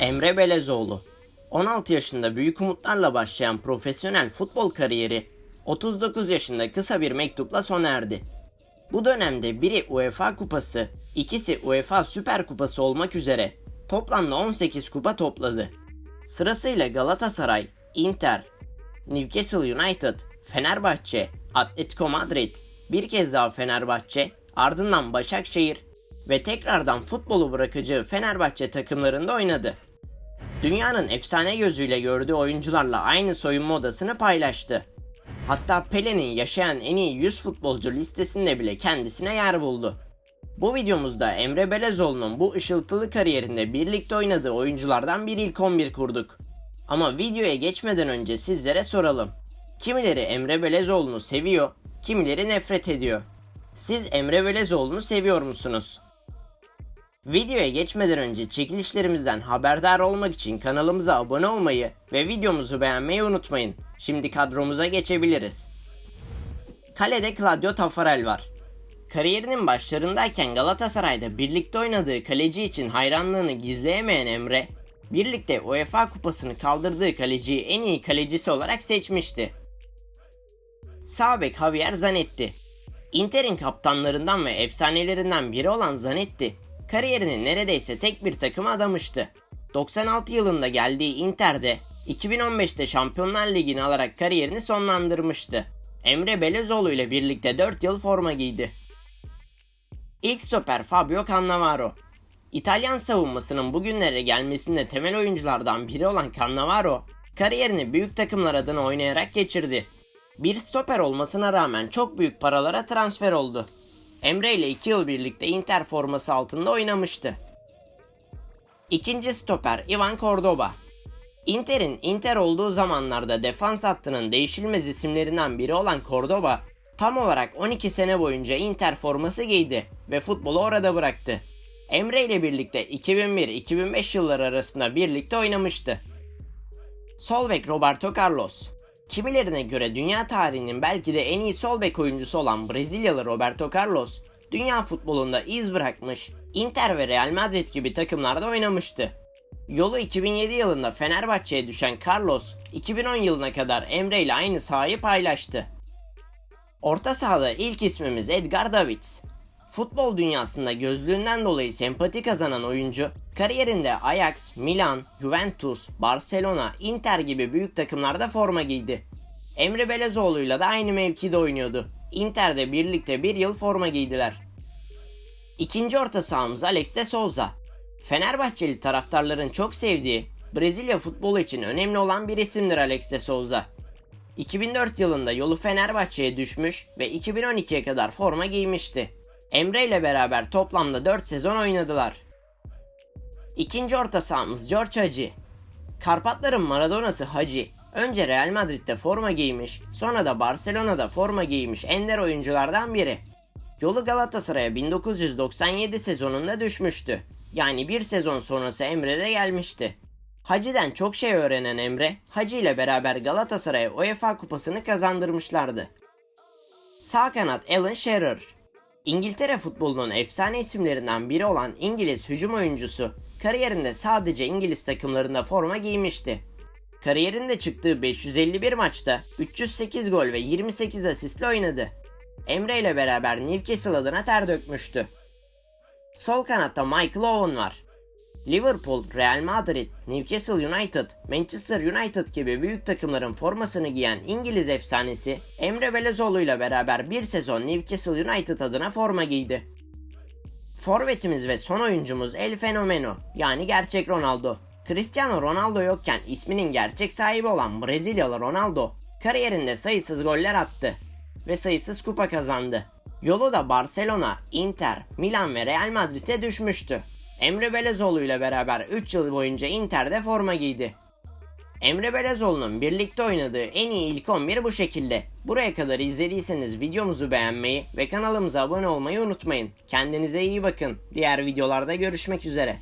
Emre Belezoğlu. 16 yaşında büyük umutlarla başlayan profesyonel futbol kariyeri 39 yaşında kısa bir mektupla sona erdi. Bu dönemde biri UEFA Kupası, ikisi UEFA Süper Kupası olmak üzere toplamda 18 kupa topladı. Sırasıyla Galatasaray, Inter, Newcastle United, Fenerbahçe, Atletico Madrid, bir kez daha Fenerbahçe, ardından Başakşehir ve tekrardan futbolu bırakacağı Fenerbahçe takımlarında oynadı. Dünyanın efsane gözüyle gördüğü oyuncularla aynı soyunma odasını paylaştı. Hatta Pele'nin yaşayan en iyi 100 futbolcu listesinde bile kendisine yer buldu. Bu videomuzda Emre Belezoğlu'nun bu ışıltılı kariyerinde birlikte oynadığı oyunculardan bir ilk 11 kurduk. Ama videoya geçmeden önce sizlere soralım. Kimileri Emre Belezoğlu'nu seviyor, kimileri nefret ediyor. Siz Emre Belezoğlu'nu seviyor musunuz? Videoya geçmeden önce çekilişlerimizden haberdar olmak için kanalımıza abone olmayı ve videomuzu beğenmeyi unutmayın. Şimdi kadromuza geçebiliriz. Kalede Claudio Taffarel var. Kariyerinin başlarındayken Galatasaray'da birlikte oynadığı kaleci için hayranlığını gizleyemeyen Emre, birlikte UEFA kupasını kaldırdığı kaleciyi en iyi kalecisi olarak seçmişti. Sağ bek Javier Zanetti. Inter'in kaptanlarından ve efsanelerinden biri olan Zanetti, kariyerini neredeyse tek bir takıma adamıştı. 96 yılında geldiği Inter'de 2015'te Şampiyonlar Ligi'ni alarak kariyerini sonlandırmıştı. Emre Belezoğlu ile birlikte 4 yıl forma giydi. İlk stoper Fabio Cannavaro. İtalyan savunmasının bugünlere gelmesinde temel oyunculardan biri olan Cannavaro, kariyerini büyük takımlar adına oynayarak geçirdi. Bir stoper olmasına rağmen çok büyük paralara transfer oldu. Emre ile 2 yıl birlikte Inter forması altında oynamıştı. İkinci stoper Ivan Cordoba. Inter'in Inter olduğu zamanlarda defans hattının değişilmez isimlerinden biri olan Cordoba, tam olarak 12 sene boyunca Inter forması giydi ve futbolu orada bıraktı. Emre ile birlikte 2001-2005 yılları arasında birlikte oynamıştı. Sol bek Roberto Carlos. Kimilerine göre dünya tarihinin belki de en iyi sol bek oyuncusu olan Brezilyalı Roberto Carlos, dünya futbolunda iz bırakmış, Inter ve Real Madrid gibi takımlarda oynamıştı. Yolu 2007 yılında Fenerbahçe'ye düşen Carlos, 2010 yılına kadar Emre ile aynı sahayı paylaştı. Orta sahada ilk ismimiz Edgar Davids. Futbol dünyasında gözlüğünden dolayı sempati kazanan oyuncu, kariyerinde Ajax, Milan, Juventus, Barcelona, Inter gibi büyük takımlarda forma giydi. Emre Belezoğlu'yla da aynı mevkide oynuyordu. Inter'de birlikte bir yıl forma giydiler. İkinci orta sahamız Alex de Souza. Fenerbahçeli taraftarların çok sevdiği, Brezilya futbolu için önemli olan bir isimdir Alex de Souza. 2004 yılında yolu Fenerbahçe'ye düşmüş ve 2012'ye kadar forma giymişti. Emre ile beraber toplamda 4 sezon oynadılar. İkinci orta sahamız George Hagi. Karpatların Maradona'sı Hagi, önce Real Madrid'de forma giymiş, sonra da Barcelona'da forma giymiş ender oyunculardan biri. Yolu Galatasaray'a 1997 sezonunda düşmüştü. Yani bir sezon sonrası Emre de gelmişti. Hacı'den çok şey öğrenen Emre, Hacı ile beraber Galatasaray'a UEFA kupasını kazandırmışlardı. Sağ kanat Alan Shearer. İngiltere futbolunun efsane isimlerinden biri olan İngiliz hücum oyuncusu, kariyerinde sadece İngiliz takımlarında forma giymişti. Kariyerinde çıktığı 551 maçta 308 gol ve 28 asistle oynadı. Emre ile beraber Newcastle adına ter dökmüştü. Sol kanatta Michael Owen var. Liverpool, Real Madrid, Newcastle United, Manchester United gibi büyük takımların formasını giyen İngiliz efsanesi Emre Belezoğlu ile beraber bir sezon Newcastle United adına forma giydi. Forvetimiz ve son oyuncumuz El Fenomeno yani gerçek Ronaldo. Cristiano Ronaldo yokken isminin gerçek sahibi olan Brezilyalı Ronaldo kariyerinde sayısız goller attı ve sayısız kupa kazandı. Yolu da Barcelona, Inter, Milan ve Real Madrid'e düşmüştü. Emre Belezoğlu ile beraber 3 yıl boyunca Inter'de forma giydi. Emre Belezoğlu'nun birlikte oynadığı en iyi ilk 11 bu şekilde. Buraya kadar izlediyseniz videomuzu beğenmeyi ve kanalımıza abone olmayı unutmayın. Kendinize iyi bakın. Diğer videolarda görüşmek üzere.